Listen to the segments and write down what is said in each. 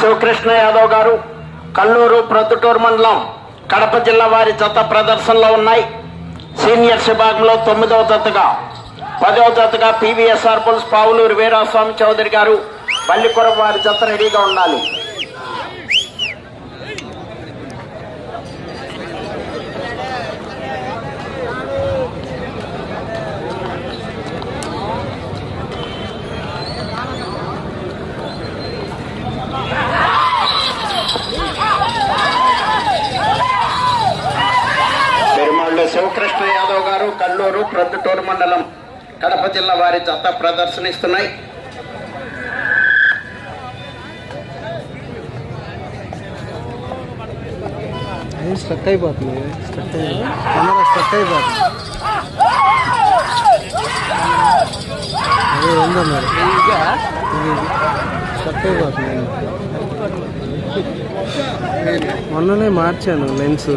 శివకృష్ణ యాదవ్ గారు కల్లూరు ప్రొద్దుటూరు మండలం కడప జిల్లా వారి జత ప్రదర్శనలో ఉన్నాయి. సీనియర్స్ విభాగంలో తొమ్మిదవ జతగా పదవ జతగా పీవీఎస్ఆర్ పుల్స్ పావులూరు వీరాస్వామి చౌదరి గారు బల్లికొర వారి జత రెడీగా ఉండాలి. ప్రొద్దుటూరు మండలం కడప జిల్లా వారి జత ప్రదర్శనిస్తున్నాయి. ఏం స్ట్రక్ అయిపోతుంది స్ట్రక్ కెమెరా స్ట్రక్ అయిపోతుంది. అదే స్ట్రక్ అయిపోతుంది మొన్ననే మార్చాను లెన్స్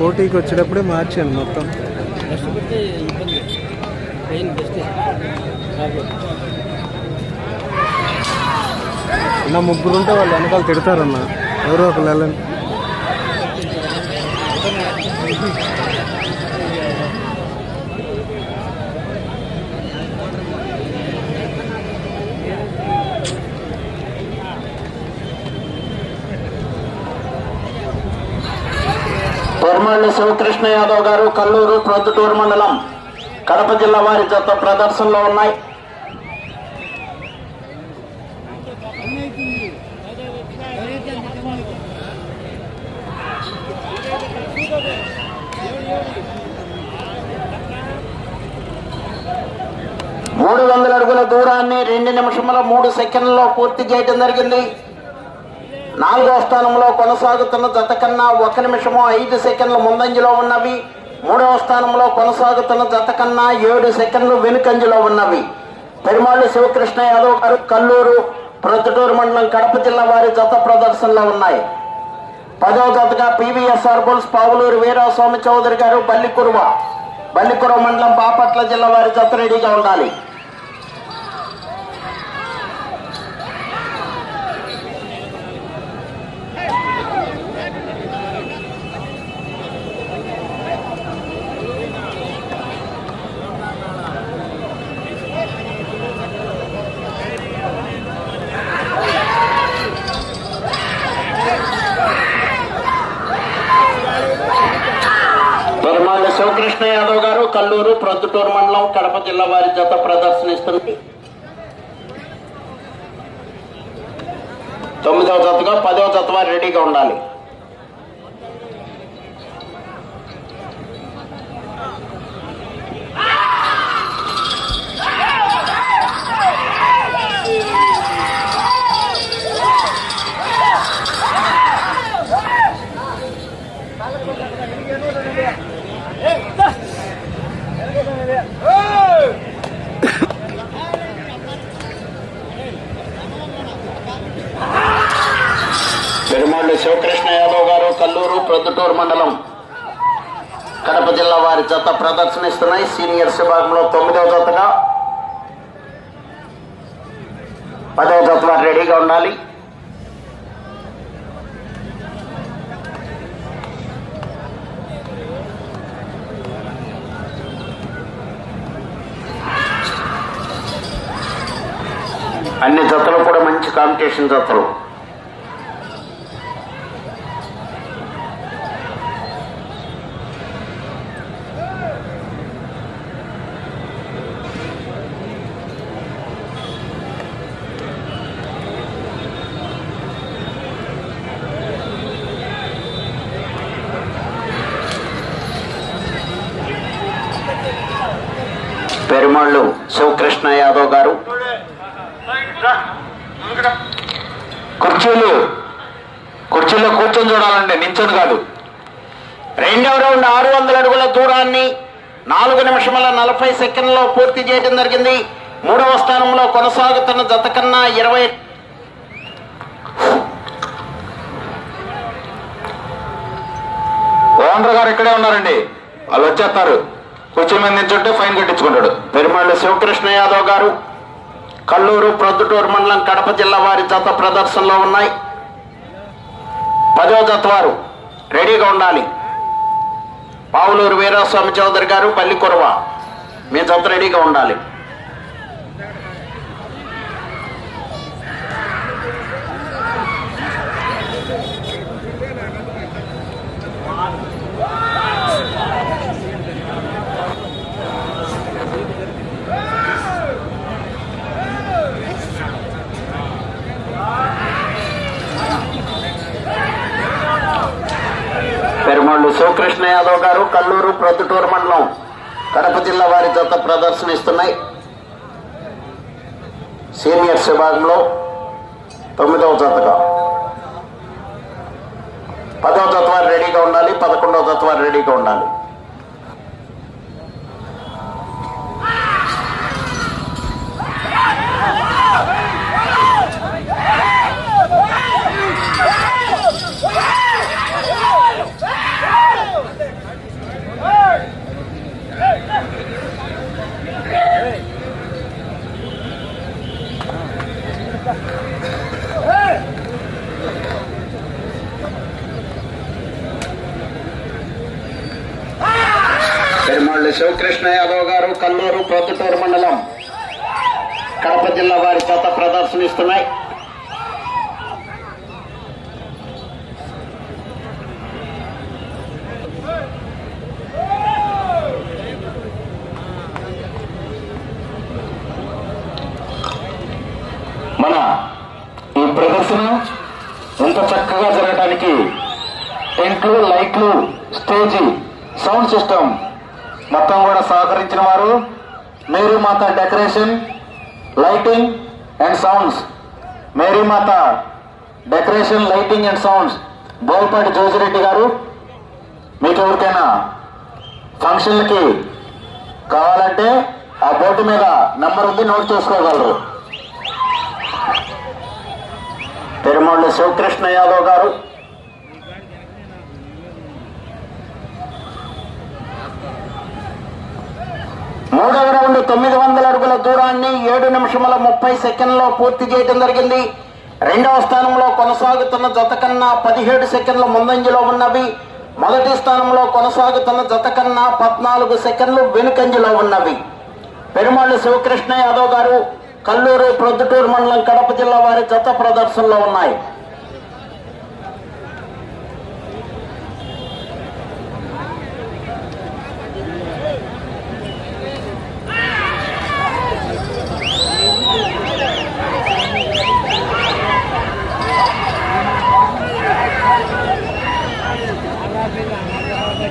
పోటీకి వచ్చేటప్పుడే మార్చాను మొత్తం. కష్టపడితే ఇబ్బంది. ట్రైన్ బెస్ట్ నా ముగ్గురు ఉంటే వాళ్ళు వెనకాల తిడతారన్న. ఎవరో ఒకళ్ళు వెళ్ళండి. పెరుమాళ్ళు శివకృష్ణ యాదవ్ గారు కల్లూరు ప్రొద్దుటూరు మండలం కడప జిల్లా వారి జత ప్రదర్శనలో ఉన్నాయి. మూడు వందల అడుగుల దూరాన్ని రెండు నిమిషముల మూడు సెకండ్లలో పూర్తి చేయడం జరిగింది. నాలుగో స్థానంలో కొనసాగుతున్న జత కన్నా ఒక నిమిషము ఐదు సెకండ్ల ముందంజలో ఉన్నవి. మూడవ స్థానంలో కొనసాగుతున్న జత కన్నా ఏడు సెకండ్లు వెనుకంజలో ఉన్నవి. పెరుమాళ్ళు శివకృష్ణ యాదవ్ గారు కల్లూరు ప్రొద్దుటూరు మండలం కడప జిల్లా వారి జత ప్రదర్శనలో ఉన్నాయి. పదవ జతగా పివిఎస్ఆర్ బుల్స్ పావులూరు వీరాస్వామి చౌదరి గారు బల్లికురువ బల్లికురువ మండలం బాపట్ల జిల్లా వారి జత రెడీగా ఉండాలి. రామకృష్ణ యాదవ్ గారు కల్లూరు ప్రొద్దుటూరు మండలం కడప జిల్లా వారి జత ప్రదర్శనిస్తుంది తొమ్మిదవ జతగా పదవ జత వారు రెడీగా ఉండాలి. ప్రొద్దుటూరు మండలం కడప జిల్లా వారి జత ప్రదర్శనిస్తున్నాయి. సీనియర్స్ విభాగంలో తొమ్మిదవ జతగా పదవ జత వారు రెడీగా ఉండాలి. అన్ని జతలు కూడా మంచి కాంపిటీషన్ జతలు పెరుమాళ్ళు శివకృష్ణ యాదవ్ గారు కుర్చీలు నిల్చొని చూడాలంటే చూడాలండి కాదు. రెండవ రౌండ్ ఆరు వందల అడుగుల దూరాన్ని నాలుగు నిమిషముల నలభై సెకండ్లో పూర్తి చేయడం జరిగింది. మూడవ స్థానంలో కొనసాగుతున్న జత కన్నా ఇరవై ఓనర్ గారు ఇక్కడే ఉన్నారండి. వాళ్ళు వచ్చేస్తారు. కూర్చుని మీద నించుంటే ఫైన్ కట్టించుకుంటాడు. పెరుమాళ్ళ శివకృష్ణ యాదవ్ గారు కల్లూరు ప్రొద్దుటూరు మండలం కడప జిల్లా వారి జత ప్రదర్శనలో ఉన్నాయి. పదో జత వారు రెడీగా ఉండాలి. పావులూరు వీరాస్వామి చౌదరి గారు పల్లికొరవ మీ జత రెడీగా ఉండాలి. కృష్ణ యాదవ్ గారు కల్లూరు ప్రొద్దుటూరు మండలం కడప జిల్లా వారి జత ప్రదర్శనిస్తున్నాయి. సీనియర్స్ విభాగంలో తొమ్మిదవ జతగా. పదవ జత వారు రెడీగా ఉండాలి పదకొండవ జత వారు రెడీగా ఉండాలి. పెరుమళ్ళు శివకృష్ణ యాదవ్ గారు కల్లూరు ప్రొద్దుటూరు మండలం. కడప జిల్లా వారి చేత ప్రదర్శనిస్తున్నాయి. మన ఈ ప్రదర్శన ఎంత చక్కగా జరగడానికి టెంట్లు లైట్లు స్టేజీ సౌండ్ సిస్టమ్ మొత్తం కూడా సహకరించిన వారు. Mary Mata decoration lighting and sounds. Mary Mata decoration lighting and sounds. Bolpati Jojireddy గారు మీకు ఎవరికైనా ఫంక్షన్లకి కావాలంటే ఆ బోర్డు మీద నెంబర్ ఉంది నోట్ చేసుకోగలరు. పెరుమాళ్ళు శివకృష్ణ యాదవ్ గారు. మూడవ రౌండ్ తొమ్మిది వందల అడుగుల దూరాన్ని ఏడు నిమిషముల ముప్పై సెకండ్లో పూర్తి చేయడం జరిగింది. రెండవ స్థానంలో కొనసాగుతున్న జత కన్నా పదిహేడు సెకండ్ల ముందంజలో ఉన్నవి. మొదటి స్థానంలో కొనసాగుతున్న జత కన్నా పద్నాలుగు సెకండ్లు వెనుకంజలో ఉన్నవి. పెరుమాళ్ళు శివకృష్ణ యాదవ్ గారు కల్లూరు ప్రొద్దుటూరు మండలం కడప జిల్లా వారి జత ప్రదర్శనలో ఉన్నాయి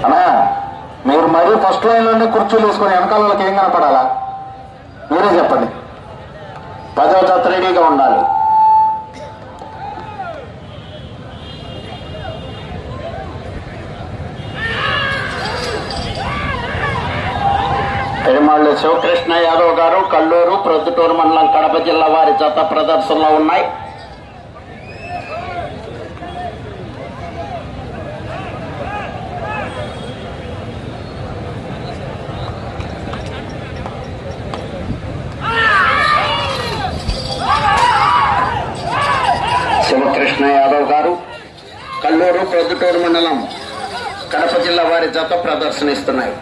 అన్నా మీరు మరీ ఫస్ట్ లైన్లోనే కుర్చీలు వేసుకొని వెనకాలకి ఏం కనపడాలా? మీరే చెప్పండి. పదో జత రెడీగా ఉండాలి. పెరుమాళ్ళు శివకృష్ణ యాదవ్ గారు కల్లూరు ప్రొద్దుటూరు మండలం కడప జిల్లా వారి జత ప్రదర్శనలో ఉన్నాయి శివకృష్ణ యాదవ్ గారు కల్లూరు ప్రొద్దుటూరు మండలం కడప జిల్లా వారి జత ప్రదర్శనిస్తున్నాయి.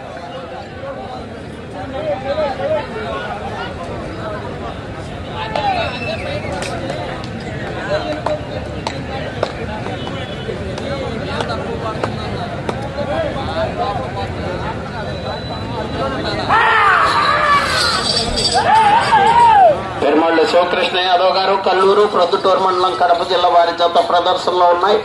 పెరుమాళ్ళు శివకృష్ణ యాదవ్ గారు కల్లూరు ప్రొద్దుటూరు మండలం కడప జిల్లా వారి జత ప్రదర్శనలో ఉన్నాయి.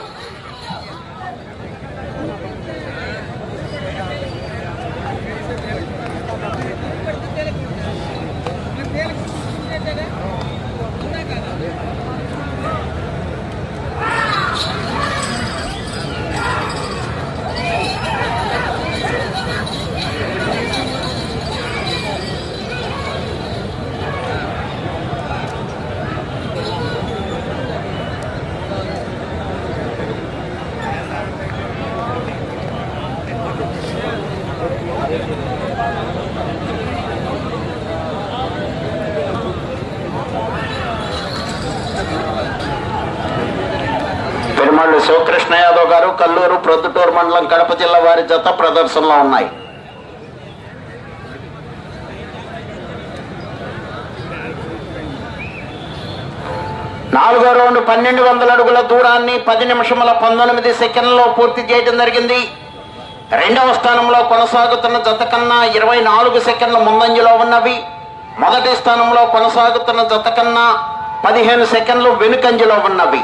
గారు ప్రొద్దుటూరు మండలం కడప జిల్లా వారి జత ప్రదర్శనలో ఉన్నాయి. నాలుగో రౌండ్ పన్నెండు వందల అడుగుల దూరాన్ని పది నిమిషముల పంతొమ్మిది సెకండ్లలో పూర్తి చేయడం జరిగింది. రెండవ స్థానంలో కొనసాగుతున్న జత కన్నా ఇరవై నాలుగు సెకండ్ల ముందంజలో ఉన్నవి. మొదటి స్థానంలో కొనసాగుతున్న జత కన్నా పదిహేను సెకండ్లు వెనుకంజలో ఉన్నవి.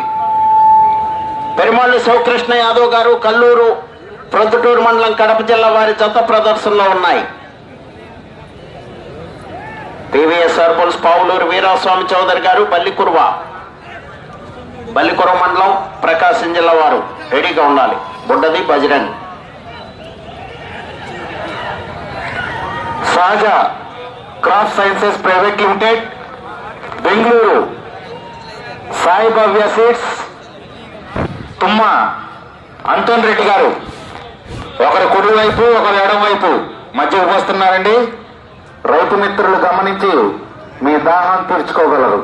పెరుమాళ్ళు శివకృష్ణ యాదవ్ గారు కల్లూరు ప్రొద్దుటూరు మండలం కడప జిల్లా వారి జత ప్రదర్శనలో ఉన్నాయి. పివిఎస్ఆర్ సర్పల్స్ పావులూరు వీరాస్వామి చౌదరి గారు బల్లికురువ బల్లికుర మండలం ప్రకాశం జిల్లా వారు రెడీగా ఉండాలి. బుడ్డది Bajrang. Sahaja crop sciences private limited Bengaluru. Sai Bhavya seeds Tumma. Anton Reddy గారు. ఒకరు కుడి వైపు ఒకరు ఎడం వైపు మధ్య వస్తున్నారండి రైతు మిత్రులు గమనించి మీ దాహం తీర్చుకోగలరు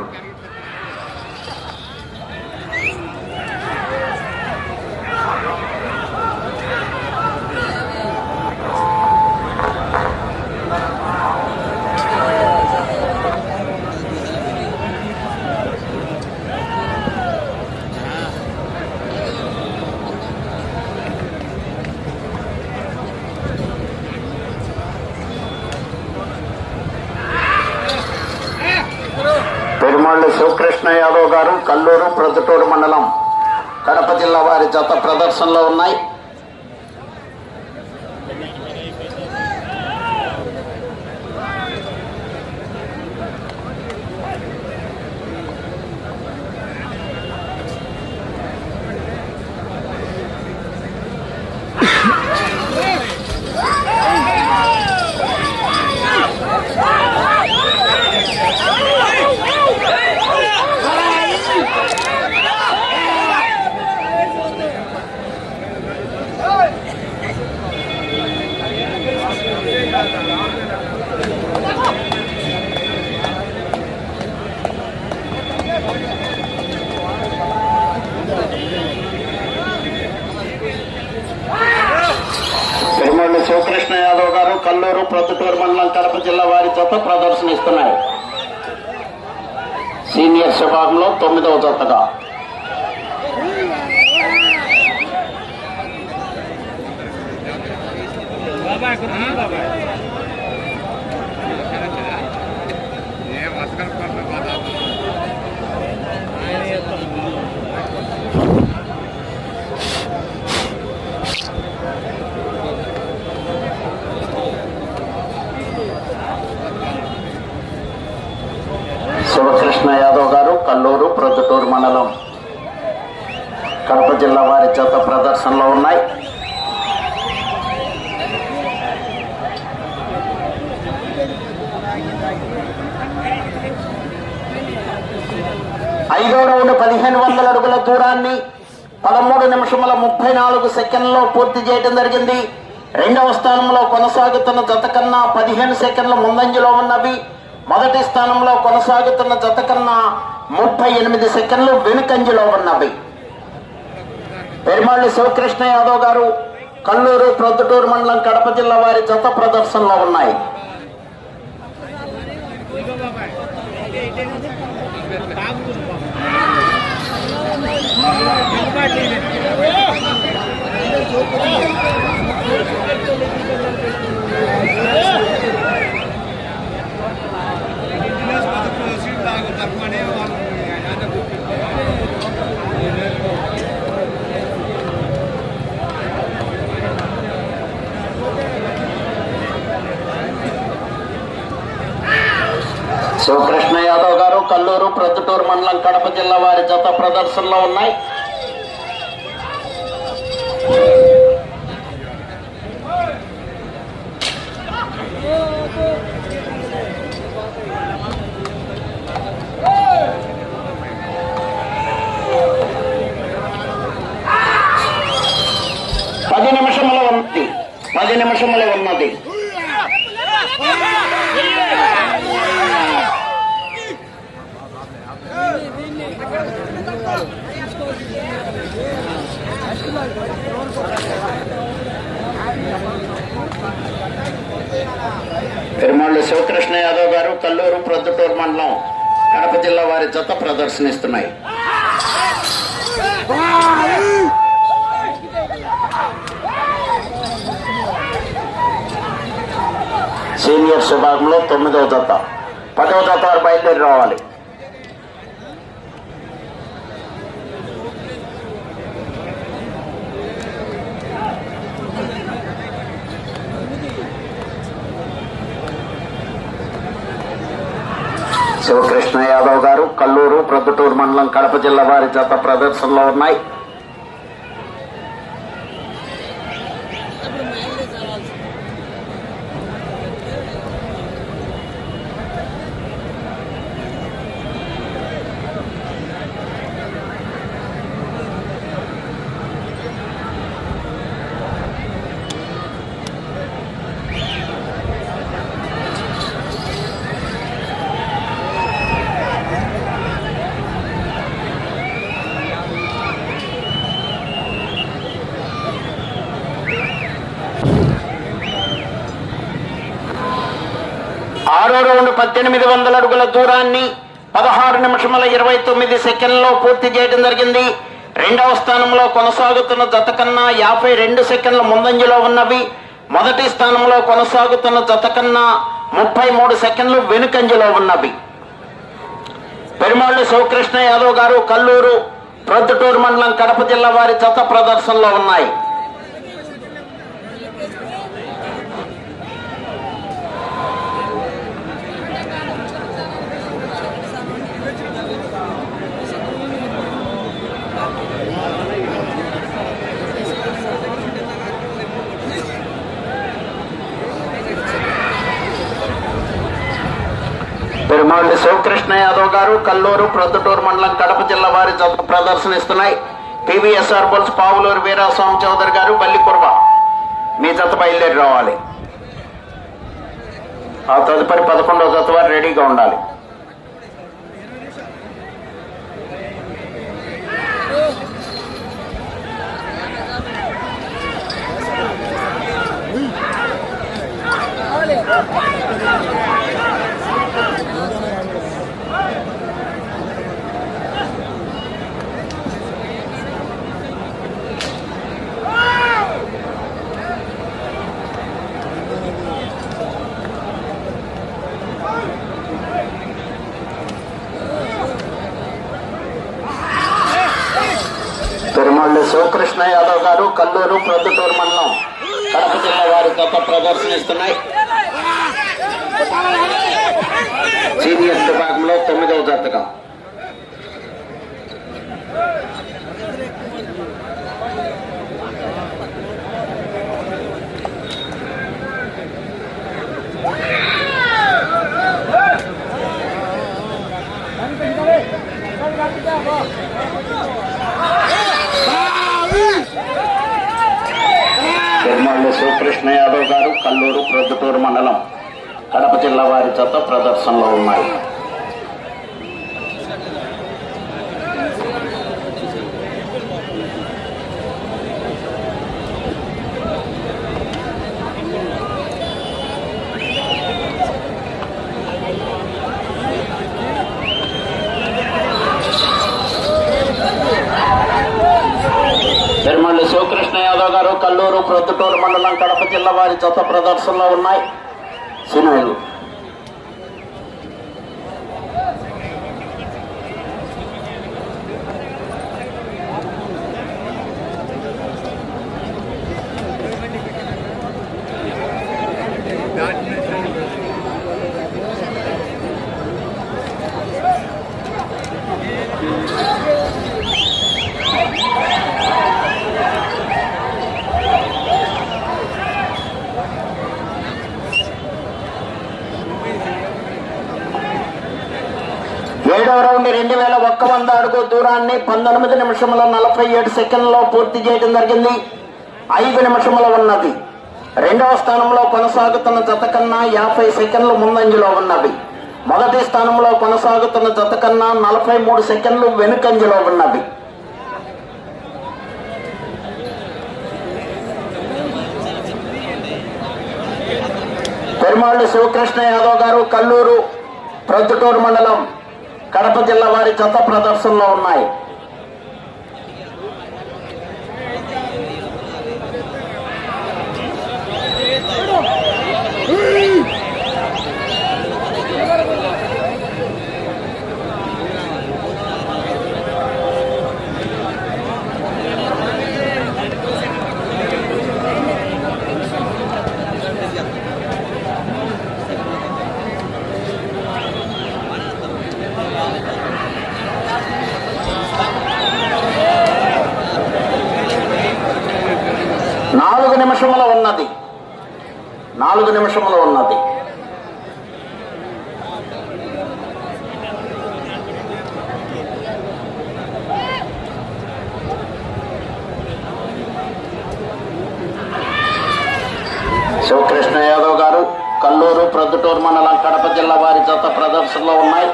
పెరుమాళ్ళు శివకృష్ణ యాదవ్ గారు కల్లూరు ప్రొద్దుటూరు మండలం కడప జిల్లా వారి జత ప్రదర్శనలో ఉన్నాయి పెరుమాళ్ళు శివకృష్ణ యాదవ్ గారు కల్లూరు ప్రొద్దుటూరు మండలం కడప జిల్లా వారి జత ప్రదర్శన ఇస్తున్నాయి సీనియర్స్ విభాగంలో తొమ్మిదవ జతగా శివకృష్ణ యాదవ్ గారు కల్లూరు ప్రొద్దుటూరు మండలం కడప జిల్లా వారి జత ప్రదర్శనలో ఉన్నాయి ఐదో రౌండ్ పదిహేను వందల అడుగుల దూరాన్ని పదమూడు నిమిషముల ముప్పై నాలుగు సెకండ్లో పూర్తి చేయడం జరిగింది. రెండవ స్థానంలో కొనసాగుతున్న జత కన్నా పదిహేను సెకండ్ల ముందంజలో ఉన్నవి. మొదటి స్థానంలో కొనసాగుతున్న జత కన్నా ముప్పై ఎనిమిది సెకండ్లు వెనుకంజలో ఉన్నవి. పెరుమాళ్ళు శివకృష్ణ యాదవ్ గారు కల్లూరు ప్రొద్దుటూరు మండలం కడప జిల్లా వారి జత ప్రదర్శనలో ఉన్నాయి. శివకృష్ణ యాదవ్ గారు కల్లూరు ప్రొద్దుటూరు మండలం కడప జిల్లా వారి జత ప్రదర్శనలో ఉన్నాయి పది నిమిషముల ఉన్నది పది నిమిషములే ఉన్నది. పెరుమాళ్ళు శివకృష్ణ యాదవ్ గారు కల్లూరు ప్రొద్దుటూరు మండలం కడప జిల్లా వారి జత ప్రదర్శనిస్తున్నాయి సీనియర్స్ విభాగంలో తొమ్మిదవ జత పదవ జత వారు బయలుదేరి రావాలి. శివకృష్ణ యాదవ్ గారు కల్లూరు ప్రొద్దుటూరు మండలం కడప జిల్లా వారి జత ప్రదర్శనలో ఉన్నాయి. ఆరో రౌండ్ పద్దెనిమిది వందల అడుగుల దూరాన్ని పదహారు నిమిషముల ఇరవై తొమ్మిది సెకండ్లో పూర్తి చేయడం జరిగింది. రెండవ స్థానంలో కొనసాగుతున్న జత కన్నా యాభై రెండు సెకండ్ల ముందంజలో ఉన్నవి. మొదటి స్థానంలో కొనసాగుతున్న జత కన్నా ముప్పై మూడు సెకండ్లు వెనుకంజలో ఉన్నవి. పెరుమాళ్ళు శివకృష్ణ యాదవ్ గారు కల్లూరు ప్రొద్దుటూరు మండలం కడప జిల్లా వారి జత ప్రదర్శనలో ఉన్నాయి. పెరుమాళ్ళు శివకృష్ణ యాదవ్ గారు కల్లూరు ప్రొద్దుటూరు మండలం కడప జిల్లా వారి జత ప్రదర్శనిస్తున్నాయి. పివిఎస్ఆర్ బుల్స్ పావులూరు వీరాస్వామి చౌదరి గారు బల్లికుర్వ మీ జత బయలుదేరి రావాలి. ఆ తదుపరి పదకొండవ జత వారు రెడీగా ఉండాలి. పెరుమాళ్ళు శివకృష్ణ యాదవ్ గారు కల్లూరు ప్రొద్దుటూరు మండలం కడప జిల్లా వారి గత ప్రదర్శనిస్తున్నాయి. సీనియర్ విభాగంలో తొమ్మిదవ జతగా కృష్ణ యాదవ్ గారు కల్లూరు ప్రొద్దుటూరు మండలం కడప జిల్లా వారి చేత ప్రదర్శనలో ఉన్నాయి పెరుమల్లి శివకృష్ణ యాదవ్ గారు కల్లూరు ప్రొద్దుటూరు మండలం కడప జిల్లా ప్రదర్శనలో ఉన్నాయి. సినిమా ఐదవ రెండు వేల ఒక్క వంద అడుగు దూరాన్ని పంతొమ్మిది నిమిషముల నలభై ఏడు సెకండ్లో పూర్తి చేయడం జరిగింది. ఐదు నిమిషముల ఉన్నది. రెండవ స్థానంలో కొనసాగుతున్న జత కన్నా యాభై సెకండ్లు ముందంజలో ఉన్నవి మొదటి స్థానంలో కొనసాగుతున్న జత కన్నా నలభై మూడు సెకండ్లు వెనుకంజలో ఉన్నవి పెరుమాళ్ళు శివకృష్ణ యాదవ్ గారు కల్లూరు ప్రొద్దుటూరు మండలం కడప జిల్లా వారి జత ప్రదర్శనలో ఉన్నాయి Hey నిమిషముల ఉన్నది నాలుగు నిమిషముల ఉన్నది శివకృష్ణ యాదవ్ గారు కల్లూరు ప్రొద్దుటూరు మండలం కడప జిల్లా వారి జత ప్రదర్శనలో ఉన్నాయి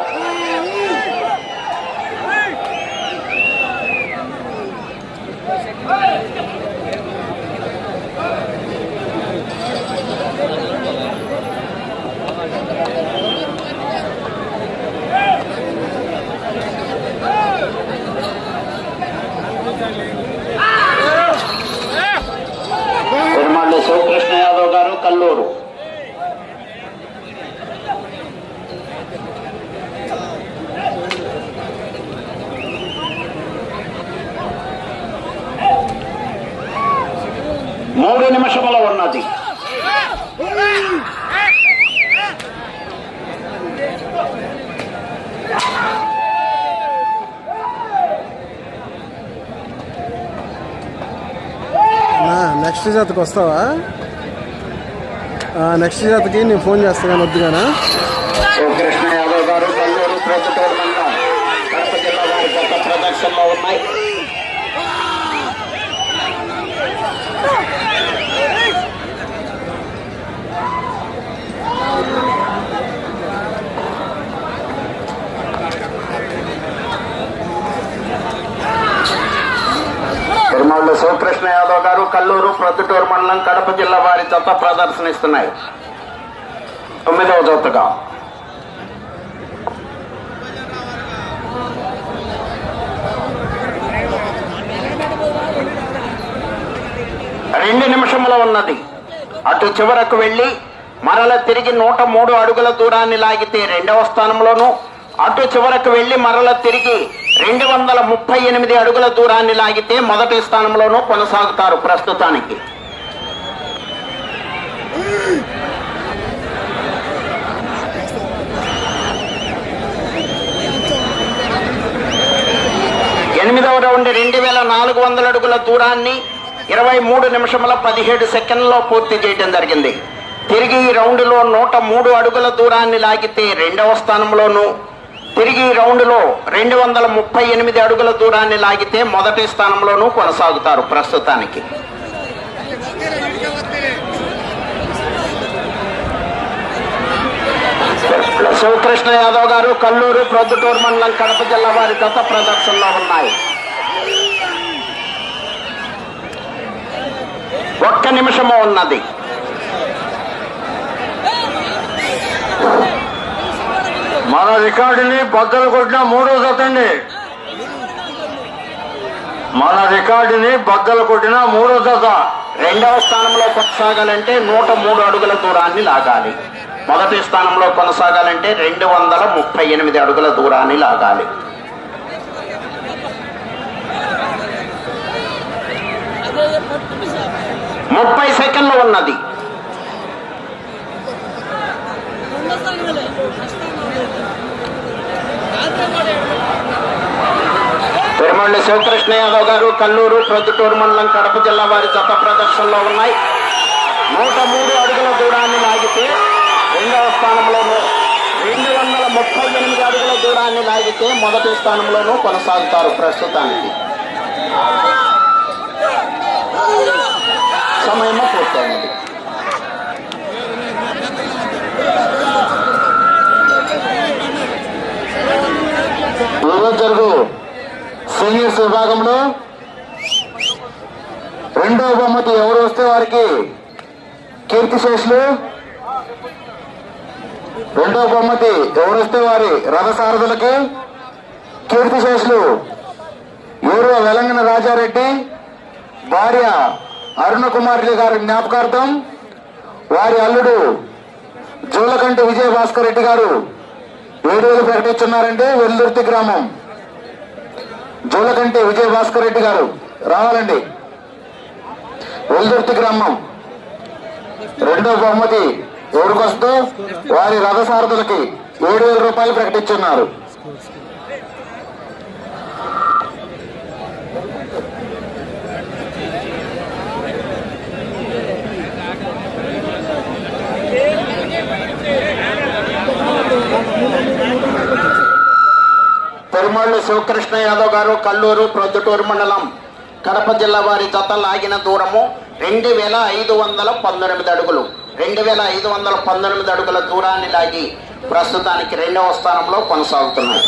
తిరుమల శివకృష్ణ యాదవ్ గారు కల్లూరు మూడు నిమిషముల ఉన్నది నా నెక్స్ట్ జాతకు వస్తావా? నెక్స్ట్ జాతకి నేను ఫోన్ చేస్తాను వద్దుగానా శివకృష్ణ యాదవ్ గారు కల్లూరు ప్రొద్దుటూరు మండలం కడప జిల్లా వారి గత ప్రదర్శనలో ఉన్నాయి తిరుమల శివకృష్ణ యాదవ్ గారు కల్లూరు ప్రొద్దుటూరు మండలం కడప జిల్లా వారి జత ప్రదర్శనిస్తున్నాయి తొమ్మిదవ జతగా. రెండు నిమిషముల ఉన్నది. అటు చివరకు వెళ్ళి మరల తిరిగి నూట మూడు అడుగుల దూరాన్ని లాగితే రెండవ స్థానంలోను అటు చివరకు వెళ్ళి మరల తిరిగి రెండు వందల ముప్పై ఎనిమిది అడుగుల దూరాన్ని లాగితే మొదటి స్థానంలోనూ కొనసాగుతారు ప్రస్తుతానికి. నుండి రెండు వేల నాలుగు వందల అడుగుల దూరాన్ని ఇరవై మూడు నిమిషముల పదిహేడు సెకండ్లో పూర్తి చేయడం జరిగింది. తిరిగి ఈ రౌండ్లో నూట మూడు అడుగుల దూరాన్ని లాగితే రెండవ స్థానంలోనూ తిరిగి ఈ రౌండ్లో రెండు వందల ముప్పై ఎనిమిది అడుగుల దూరాన్ని లాగితే మొదటి స్థానంలోనూ కొనసాగుతారు ప్రస్తుతానికి. శివకృష్ణ యాదవ్ గారు కల్లూరు ప్రొద్దుటూరు మండలం కడప జిల్లా వారి గత ప్రదర్శనలో ఉన్నాయి. ఒక్క నిమిషము ఉన్నది. మన రికార్డుని బద్దలు కొట్టిన మూడో జత అండి మన రికార్డుని బద్దలు కొట్టిన మూడో జత రెండవ స్థానంలో కొనసాగాలంటే నూట మూడు అడుగుల దూరాన్ని లాగాలి. మొదటి స్థానంలో కొనసాగాలంటే రెండు వందల ముప్పై ఎనిమిది అడుగుల దూరాన్ని లాగాలి. ముప్పై సెకండ్లు ఉన్నది. తిరుమల శివకృష్ణ యాదవ్ గారు కల్లూరు ప్రొద్దుటూరు మండలం కడప జిల్లా వారి జత ప్రదర్శనలో ఉన్నాయి. నూట మూడు అడుగుల దూరాన్ని లాగితే రెండవ స్థానంలోనూ రెండు వందల ముప్పై ఎనిమిది అడుగుల దూరాన్ని లాగితే మొదటి స్థానంలోనూ కొనసాగుతారు ప్రస్తుతానికి. సమయము పూర్తయినది ఈరోజు జరుగు సీనియర్స్ విభాగంలో రెండవ బహుమతి ఎవరు వస్తే వారికి కీర్తిశేషులు రెండో బహుమతి వస్తే వారి రథసారథులకి కీర్తిశేషులు యూరో వెలంగన రాజారెడ్డి భార్య అరుణ కుమారి గారి జ్ఞాపకార్థం వారి అల్లుడు జూలకంటి విజయ భాస్కర్ రెడ్డి గారు వేడుకలు ప్రకటిస్తున్నారండి వెల్లుర్తి గ్రామం. జూలకంటి విజయ భాస్కర్ రెడ్డి గారు రావాలండి. వెల్దుర్తి గ్రామం. రెండో బహుమతి ఎవరికొస్తూ వారి రథసారథులకి ఏడు వేల రూపాయలు ప్రకటించున్నారు పెరుమాళ్ళు శివకృష్ణ యాదవ్ గారు కల్లూరు ప్రొద్దుటూరు మండలం కడప జిల్లా వారి జత లాగిన దూరము రెండు వేల ఐదు వందల పంతొమ్మిది అడుగులు. రెండు వేల ఐదు వందల పంతొమ్మిది అడుగుల దూరాన్ని లాగి ప్రస్తుతానికి రెండవ స్థానంలో కొనసాగుతున్నాయి.